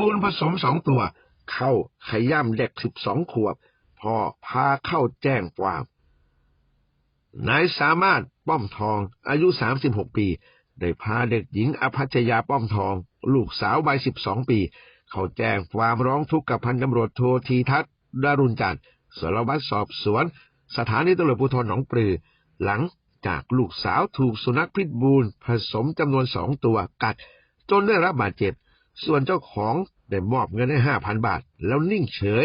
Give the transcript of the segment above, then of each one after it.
บูลผสมสองตัว เข้าขย่ำเด็กสิบสองขวบ พ่อพาเข้าแจ้งความนายสามารถป้อมทองอายุ 36 ปี ได้พาเด็กหญิงอภัชยาป้อมทอง ลูกสาววัย 12 ปี เขาแจ้งความร้องทุกข์กับพันตำรวจโททีทัศน์ดารุณจันทร์สารวัตรสอบสวน สถานีตำรวจภูธรหนองปลือ หลังจากลูกสาวถูกสุนัขพิษบูลผสมจำนวนสองตัวกัด จนได้รับบาดเจ็บ ส่วนเจ้าของได้มอบเงินให้ห้าพันบาท แล้วนิ่งเฉย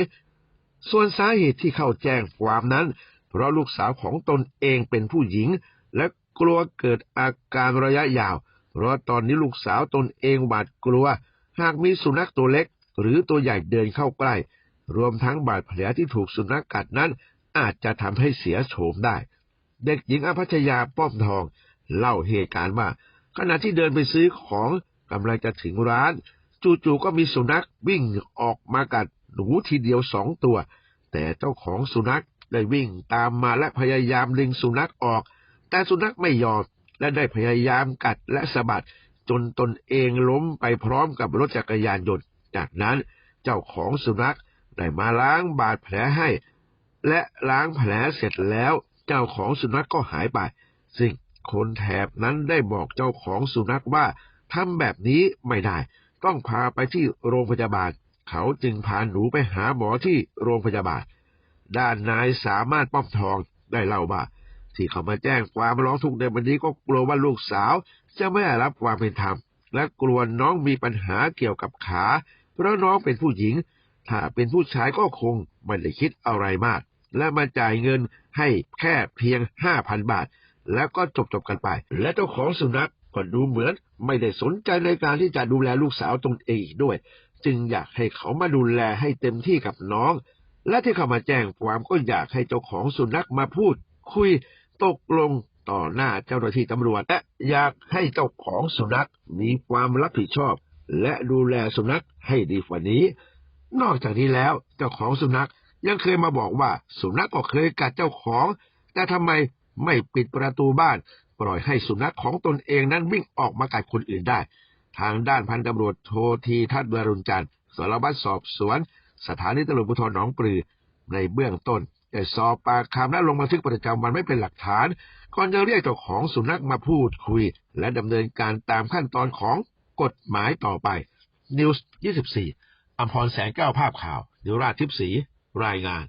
ส่วนสาเหตุที่เข้าแจ้งความนั้น เพราะลูกสาวของตนเองเป็นผู้หญิง และกลัวเกิดอาการระยะยาว เพราะตอนนี้ลูกสาวตนเองหวาดกลัว หากมีสุนัขตัวเล็ก หรือตัวใหญ่เดินเข้าใกล้ รวมทั้งบาดแผลที่ถูกสุนัขกัดนั้น อาจจะทำให้เสียโฉมได้ เด็กหญิงอภัชยาป้อมทอง เล่าเหตุการณ์ว่าขณะที่เดินไปซื้อของกำลังจะถึงร้าน จู่ๆก็มีสุนัขวิ่งออกมากัดหนูทีเดียวสองตัว แต่เจ้าของสุนัขได้วิ่งตามมาและพยายามดึงสุนัขออก แต่สุนัขไม่ยอมและได้พยายามกัดและสะบัดจนตนเองล้มไปพร้อมกับรถจักรยานยนต์ จากนั้นเจ้าของสุนัขได้มาล้างบาดแผลให้ และล้างแผลเสร็จแล้ว เจ้าของสุนัขก็หายไป ซึ่งคนแถบนั้นได้บอกเจ้าของสุนัขว่าทำแบบนี้ไม่ได้ ต้องพาไปที่โรงพยาบาล เขาจึงพาหนูไปหาหมอที่โรงพยาบาล ด้านนายสามารถป้อมทองได้เล่าว่าที่เขามาแจ้งความร้องทุกข์ในวันนี้ก็กลัวว่าลูกสาวจะไม่ได้รับความเป็นธรรม และกลัวน้องมีปัญหาเกี่ยวกับขา เพราะน้องเป็นผู้หญิง ถ้าเป็นผู้ชายก็คงไม่ได้คิดอะไรมาก และมาจ่ายเงินให้แค่เพียงห้าพันบาท แล้วก็จบจบกันไป และเจ้าของสุนัข ก็ดูเหมือนไม่ได้สนใจในการที่จะดูแลลูกสาวตนเองอีกด้วย จึงอยากให้เขามาดูแลให้เต็มที่กับน้อง และที่เขามาแจ้งความก็อยากให้เจ้าของสุนัขมาพูด คุยตกลงต่อหน้าเจ้าหน้าที่ตำรวจและอยากให้เจ้าของสุนัขมีความรับผิดชอบ และดูแลสุนัขให้ดีกว่านี้ นอกจากนี้แล้วเจ้าของสุนัขยังเคยมาบอกว่าสุนัขก็เคยกัดเจ้าของ แต่ทำไมไม่ปิดประตูบ้าน ปล่อยให้สุนัขของตนเองนั้นวิ่งออกมากัดคนอื่นได้ ทางด้านพันตำรวจโททีทัศน์วรุณจันทร์สารวัตรสอบสวน สถานีตำรวจภูธรหนองปลือ ในเบื้องต้นได้สอบปากคำและลงบันทึกประจำวันไม่เป็นหลักฐานก่อนจะเรียกเจ้าของสุนัขมาพูดคุย และดำเนินการตามขั้นตอนของกฎหมายต่อไป News 24อัมพรแสงแก้วภาพข่าว นิวราชทิพย์ศรีรายงาน